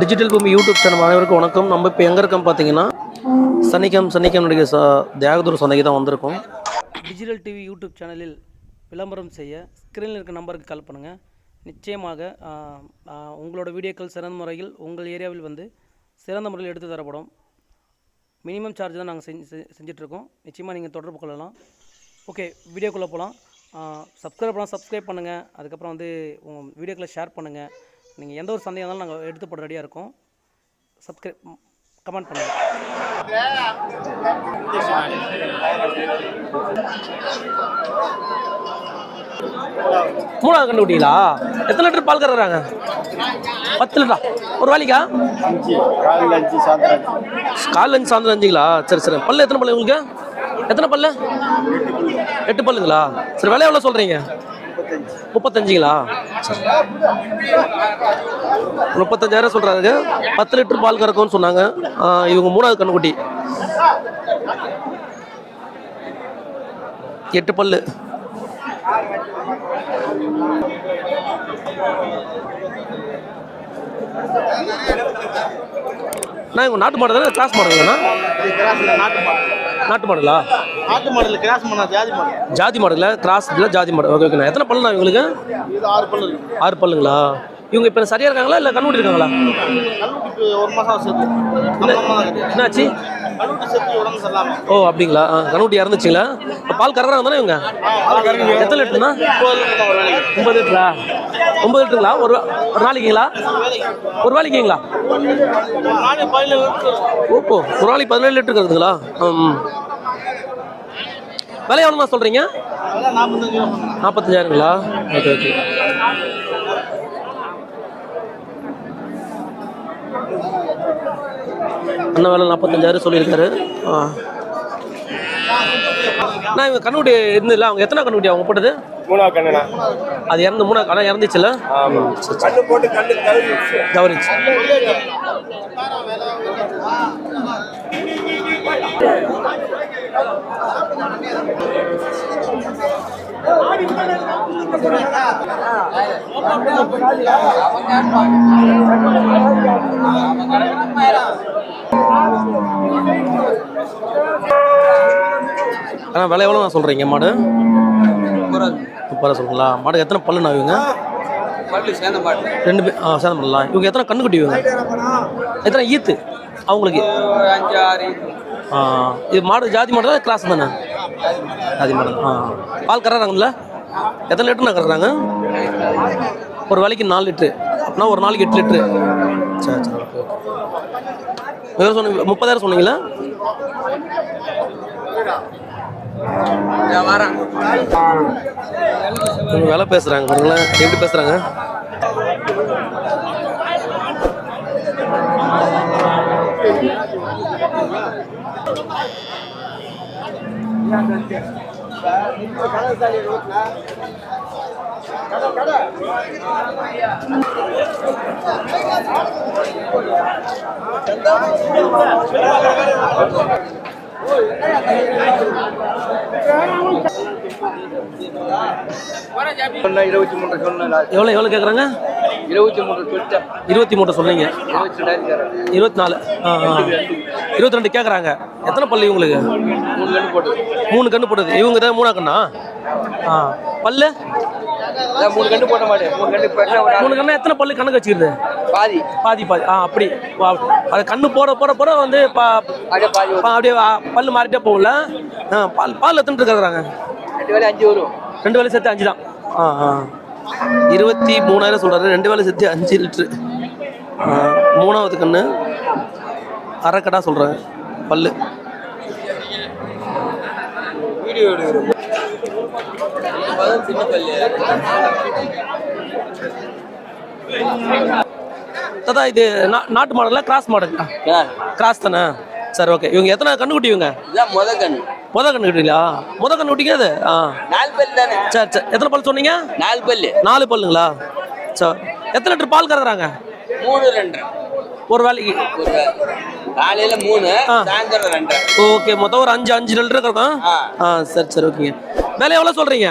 Digital பூமி YouTube channel அனைவருக்கும் வணக்கம். நம்ம இப்போ எங்கே இருக்கோம் பார்த்தீங்கன்னா சனிக்கம் சனிக்கம் நடிகை ச தியாகதூர் சந்தைக்கு தான் வந்திருக்கோம். டிஜிட்டல் டிவி யூடியூப் சேனலில் விளம்பரம் செய்ய ஸ்க்ரீனில் இருக்க நம்பருக்கு கால் பண்ணுங்கள் நிச்சயமாக உங்களோட வீடியோக்கள் சிறந்த முறையில் உங்கள் ஏரியாவில் வந்து சிறந்த முறையில் எடுத்து தரப்படும். மினிமம் சார்ஜ் தான் நாங்கள் செஞ்சு செஞ்சிட்ருக்கோம் நிச்சயமாக நீங்கள் தொடர்பு கொள்ளலாம். ஓகே வீடியோக்குள்ளே போகலாம் சப்ஸ்கிரைப் பண்ணலாம் சப்ஸ்கிரைப் பண்ணுங்கள் அதுக்கப்புறம் வந்து உங்கள் வீடியோக்களை ஷேர் பண்ணுங்கள் நீங்கள் எந்த ஒரு சந்தேகம் இருந்தாலும் நாங்கள் எடுத்து போட ரெடியாக இருக்கோம். சப்ஸ்கிரைப் கமெண்ட் பண்ணுங்கள் மூணாவது கண்டு விட்டீங்களா எத்தனை லிட்டர் பால் கறக்குறாங்க? பத்து லிட்டரா? ஒரு வேலைக்கா காலையில் அஞ்சு சாயந்தரம் காலைல அஞ்சு சாயந்தரம் அஞ்சுங்களா? சரி சரி. பல்லு எத்தனை பல்லு உங்களுக்கு? எத்தனை பல்லு? எட்டு பல்லுங்களா? சரி விலை எவ்வளோ சொல்கிறீங்க முப்பத்தஞ்சுங்களா. முப்பத்தஞ்சாயிரம் சொல்கிறாங்க பத்து லிட்டர் பால் கறக்கும்னு சொன்னாங்க. இவங்க மூணாவது கண்ணுக்குட்டி. எட்டு பல்லு. நான் இவங்க நாட்டு மாடு தானே? கிராஸ் மாடுங்கண்ணா நாட்டு மாடு. நாட்டு மாடுங்களா நாட்டு மாடல் கிராஸ் பண்ணா ஜாதி மாடு. ஜாதி மாடுங்களா கிராஸ் இல்லை ஜாதி மாடு. ஓகே ஓகேண்ணா எத்தனை பல்லுண்ணா இவங்களுக்கு? இது ஆறு பல்லு இருக்கு. ஆறு பல்லுங்களா? இவங்க இப்போ சரியா இருக்காங்களா இல்லை கண்ணுடி இருக்காங்களா? ஒரு மாசம் சேர்த்து என்னாச்சு? ஓ அப்படிங்களா? கண்ணுட்டி இறந்துச்சுங்களா? பால் கறக்குறாங்க தானே இவங்க? எத்தனை வேலைக்கு. ஒன்பது லிட்டரா? ஒன்பது லிட்டருங்களா? ஒரு ஒரு நாளைக்குங்களா? ஒரு வேலைக்குங்களா? ஓப்போ ஒரு நாளைக்கு பதினேழு லிட்டர் இருக்குதுங்களா ம். விலை எவ்வளோண்ணா சொல்கிறீங்க. நாற்பத்தஞ்சாயிரங்களா? Okay okay. அண்ணா வேலை நாற்பத்தஞ்சாயிரம் சொல்லியிருக்காரு? ஆ. நான் இவங்க கண்ணுக்குட்டி இருந்ததில்ல அவங்க எத்தனை கண்ணுக்குட்டி அவங்க போட்டது? மூணா கண்ணுண்ணா. அது இறந்து மூணு ஆனால் இறந்துச்சுல்ல ஆமாம் கண்ணு போட்டு கண்ணு கழுவி கவனிச்சு ஆனால் விலை எவ்வளோ நான் சொல்கிறீங்க மாடு? முப்பது சொல்லுங்களா மாடு எத்தனை பல்லுண்ணா இவங்க? ரெண்டு பேர் ஆ சேதம் பண்ணலாம் இவங்க எத்தனை கண்ணுக்குட்டி இவங்க? எத்தனை ஈத்து? அவங்களுக்கு? இது மாடு ஜாதி மாடு தான் கிராஸ் தானே? ஜாதி மாடு ஆ. பால் கறக்குறாங்கல்ல? எத்தனை லிட்டர்ண்ணா கறக்குறாங்க? ஒரு வேலைக்கு நாலு லிட்ரு அப்படின்னா ஒரு நாளைக்கு எட்டு லிட்ரு சரி சரி. ஓகே ஓகே சொன்னீங்க? முப்பதாயிரம் சொன்னீங்களா? வேலை பேசுகிறாங்க பாருங்களேன். எப்படி பேசுகிறாங்க இருபத்தி மூன்று சொன்ன எவ்வளோ எவ்வளோ கேட்குறாங்க இருபத்தி மூணு சொன்னீங்க இருபத்தி நாலு. இருபத்தி ரெண்டு கேட்குறாங்க எத்தனை பல்லு இவங்களுக்கு? மூணு கண்ணு போட்டு மூணு கண்ணு போட்டது. இவங்க தான் மூணா கண்ணா? ஆ. பல்லு? மூணு கண்ணு போட்ட மாட்டேன் மூணு கண்ணு போட்டா ஒரு மூணு கண்ணா எத்தனை பல்லு கணக்கு வச்சுக்கிறது பாதி. பாதி பாதி. ஆ அப்படி. அது கண்ணு போட போட போட வந்து பா அப்படியே பல்லு மாறிட்டே போகும்ல? ஆ பால் பால் எத்தனை இருக்கிறாங்க ரெண்டு வேலை அஞ்சு வரும். ரெண்டு வேலை சேர்த்து அஞ்சு தான் ஆ ஆ. இருபத்தி மூணாயிரம் சொல்கிறாரு ரெண்டு வேலை சேர்த்து அஞ்சு லிட்ரு மூணாவது கண்ணு அரைக்கடா சொல்கிறாங்க பல்லு. தாத்தா இது நாட்டு மாடலா கிராஸ் மாடலா கிராஸ் தானே? சரி ஓகே இவங்க எத்தனை கண்ணுக்குட்டி இவங்க? இதான் முத கண்ணு முத கண்ணுக்குட்டிங்களா முத கண்ணுக்குட்டிங்க அது? ஆ. நாலு பல்லு தானே? சரி சரி. எத்தனை பல் சொன்னீங்க? நாலு பல்லு. நாலு பல்லுங்களா? சரி. எத்தனை லிட்டர் பால் கறக்குறாங்க? மூணு ரெண்டு ஒரு வேலைக்கு. காலையில மூணு. சாயந்தரம் ரெண்டு ஓகே. மொத்தம் ஒரு அஞ்சு அஞ்சு லிட்டர் கறக்கும். ஆ. சரி சரி. ஓகேங்க. விலை எவ்வளோ சொல்கிறீங்க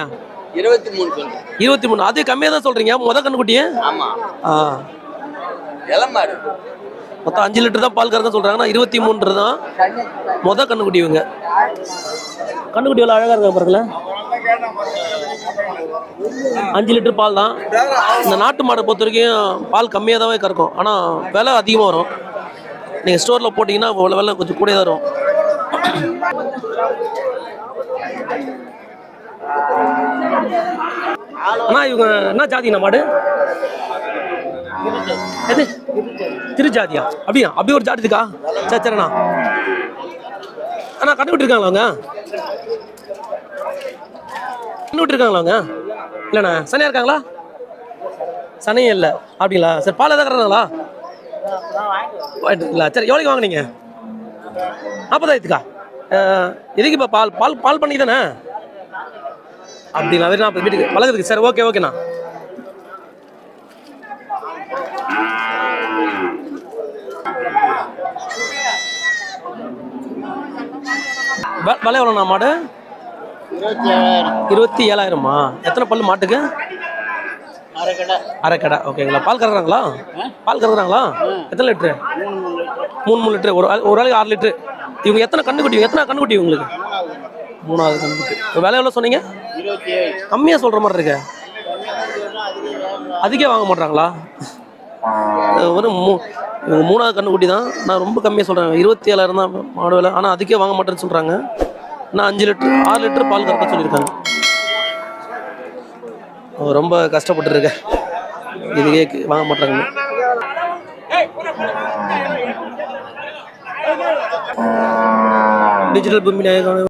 இருபத்தி மூணு சொல்றேன். இருபத்தி மூணு. அதே கம்மியாக தான் சொல்கிறீங்க முத கண்ணுக்குட்டியே ஆமா. ஆ. இளமாடு மொத்தம் அஞ்சு லிட்டர் தான் பால் கறக்க சொல்கிறாங்கன்னா இருபத்தி மூன்று தான் மொதல் கண்ணுக்குட்டி இவங்க. கண்ணுக்குட்டி எவ்வளோ அழகாக இருக்கா பாருங்களேன். அஞ்சு லிட்டர் பால் தான். இந்த நாட்டு மாடை பொறுத்த வரைக்கும் பால் கம்மியாக தான் கறக்கும். ஆனால் விலை அதிகமாக வரும். நீங்கள் ஸ்டோரில் போட்டிங்கன்னா இவ்வளோ விலை கொஞ்சம் கூட தான் வரும். அண்ணா இவங்க என்ன ஜாதிண்ணா மாடு? எது திருஜாதியா? அப்படியா? அப்படி ஒரு ஜாதி இருக்கா? சரி சரிண்ணா அண்ணா. கண்டு விட்டுருக்காங்களா அவங்க? கண்டு விட்டுருக்காங்களா அவங்க? இல்லைண்ணா. சனியாக இருக்காங்களா? சனையும் இல்லை. அப்படிங்களா? சரி பால் எதாவது கறந்தாங்களா சரி எவ்வளோக்கு வாங்குனீங்க? நாற்பதாயிரத்துக்கா? எதுக்கு இப்போ பால்? பால் பால் பண்ணி தானே? அப்படிங்களா வெறும் நாற்பது வீட்டுக்கு பழகுதுக்கு சரி ஓகே ஓகேண்ணா விலை எவ்வளோண்ணா மாடு? இருபத்தி ஏழாயிரம்? எத்தனை பல்லு மாட்டுக்கு? அரை கடை அரை கடை ஓகேங்களா. பால் கறக்குறாங்களா? பால் கறக்குறாங்களா? எத்தனை லிட்ரு? மூணு மூணு லிட்ரு. ஒரு ஒரு ஆளுக்கு ஆறு லிட்ரு. இவங்க எத்தனை கண்ணுக்குட்டி எத்தனை கண்ணுக்குட்டி உங்களுக்கு மூணாவது இப்ப விலை எவ்வளோ சொன்னீங்க? கம்மியாக சொல்கிற மாதிரி இருக்கு. அதுக்கே வாங்க மாட்றாங்களா? அஹ் ஒரு மூ எனக்கு மூணாவது கண்ணுக்குட்டி தான். நான் ரொம்ப கம்மியாக சொல்கிறேன் இருபத்தி ஏழாயிரம் தான் மாடு விலை. ஆனால் அதுக்கே வாங்க மாட்டேன்னு சொல்கிறாங்க நான் அஞ்சு லிட்டர் ஆறு லிட்டர் பால் கறக்க சொல்லியிருக்காங்க. ரொம்ப கஷ்டப்பட்டுருக்கேன் இதுக்கே வாங்க மாட்டாங்க டிஜிட்டல் பூமி நாயகம்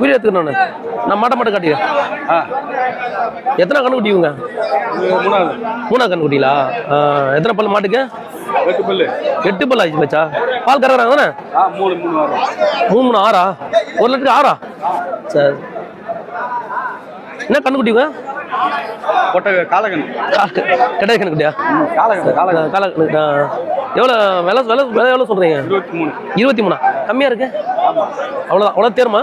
வீடியோ எடுத்துக்கணும் நான். மாட்ட மாட்ட காட்டியா எத்தனை கண்ணுக்குட்டி இவங்க? மூணாவது. மூணா கண்ணுக்குட்டிங்களா ஆ, எத்தனை பல்லு மாட்டுக்கு? எட்டு பல்லு. எட்டு பல்லு ஆயிடுச்சு மச்சா. பால் கறக்குறாங்க தானே? ஆ மூணு மூணு வரும் மூணு மூணு ஆறா? ஒரு லிட்டருக்கு ஆறா? சரி. என்ன கண்ணுக்குட்டிங்க கொட்டை காலகன் கிடையாது கண்ணுக்குட்டியா? காலகன் எவ்வளோ விலை விலை விலை எவ்வளோ சொல்கிறீங்க இருபத்தி மூணு. இருபத்தி மூணா? கம்மியாக இருக்கு. அவ்வளோதான் அவ்வளோ தேருமா?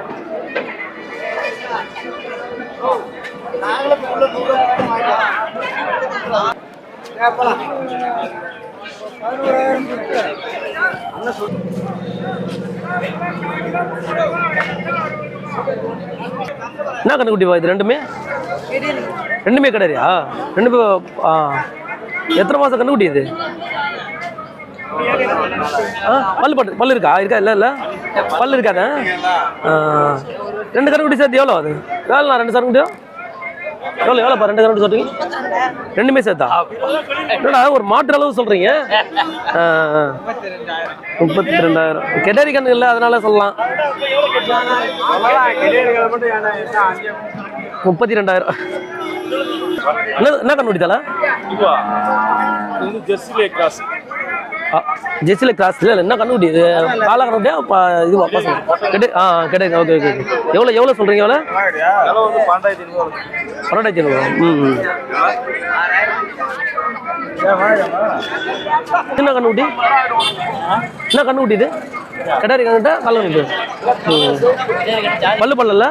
என்ன கண்டுக்குட்டிவா இது ரெண்டுமே? ரெண்டுமே கிடையா? ரெண்டு எத்தனை மாதம் கண்ணுக்குட்டி இது? பல்லு பட்டு பல்லு இருக்கா? இருக்கா? இல்லை இல்லை. பல்லு இருக்காதா? ரெண்டு கண்ணுக்குட்டி சேர்த்து எவ்வளோ அது? எவ்வளோ ரெண்டு கண்ணுக்குட்டியும் எவ்வளோ எவ்வளோப்பா ரெண்டு கண்ணுக்குட்டி சொல்றீங்க ரெண்டுமே சேர்த்தா? என்னடா ஒரு மாற்று அளவு சொல்கிறீங்க முப்பத்தி ரெண்டாயிரம் கெடாரி கண்ணு இல்லை அதனால சொல்லலாம். முப்பத்தி ரெண்டாயிரம் என்ன என்ன ஜெர்சிலே கிராஸ். ஜெர்சியில் கிராஸ் இல்லை இல்லை என்ன கண்டுபிடி இது பாலா கண்டுபிடியா பா- இதுவா பசங்க. கெடு ஆ கிடையாது ஓகே ஓகே எவ்வளோ எவ்வளோ சொல்கிறீங்க எவ்வளோ விலை? வந்து பன்னெண்டாயிரத்தி ஐநூறு. ம் என்ன கண்டுபிடி என்ன கண்டுபிடி இது? கெடாரி கண்டுட்டா கல்ல கண்டு பல்லு பல்லல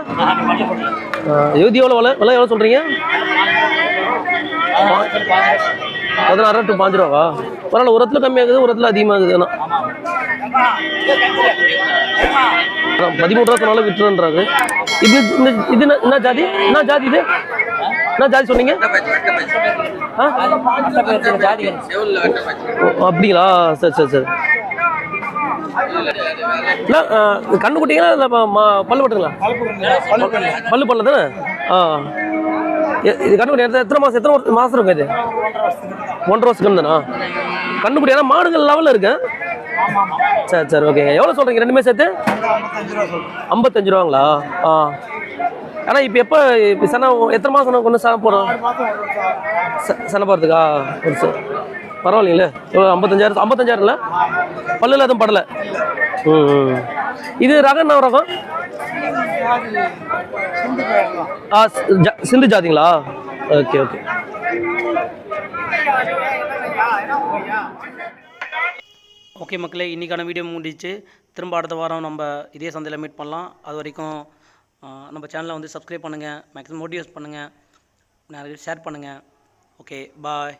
யுவதி எவ்வளோ விலை? விலை எவ்வளோ சொல்கிறீங்க பதினாறு டு பாஞ்சு ரூபாவா பரவாயில்ல உரத்தில் கம்மியாகுது உரத்துல அதிகமாகுது ஆனால் பதிமூணு ரூபா சொன்னாலும் விட்டுருன்றாரு இது இது என்ன- என்ன ஜாதி? என்ன ஜாதி இது? என்ன ஜாதி சொன்னீங்க? ஆ? ஓ, அப்படிங்களா? சரி சரி சரி. கண்ணு குட்டிங்களா இல்லை பல்லு பட்டுங்களா? பல்லு பல்ல தானே? ஆ. இது கண்ணு குட்டி எத்தனை மாதம் எத்தனை மாதம் இருக்கும் இது? ஒன்றரை வருஷம் கண்ணு தானா குட்டி ஆனால் மாடுகள் லெவலில் இருக்கு சரி சரி ஓகேங்க எவ்வளோ சொல்கிறீங்க ரெண்டுமே சேர்த்து? ஐம்பத்தஞ்சு ரூபாங்களா? ஆ. ஆனால் இப்போ எப்போ இப்போ சன எத்தனை மாதம் கொண்டு சன போகிறோம் சன போகிறதுக்கா ஒரு சார் பரவாயில்லைங்களே. எவ்வளோ ஐம்பத்தஞ்சாயிரம் ஐம்பத்தஞ்சாயிரம்ல பல்லுல எதுவும் படலை. ம் ம். இது ரகம் என்ன ரகம்? ஆ சிந்து ஜாதிங்களா? Okay okay. ஓகே மக்களே இன்றைக்கான வீடியோ முடிச்சு திரும்ப அடுத்த வாரம் நம்ம இதே சந்தையில் மீட் பண்ணலாம். அது வரைக்கும் நம்ம சேனலை வந்து சப்ஸ்கிரைப் பண்ணுங்கள் மேக்ஸிமம் மோட்டிவேட் பண்ணுங்கள் நிறைய ஷேர் பண்ணுங்கள் ஓகே பாய்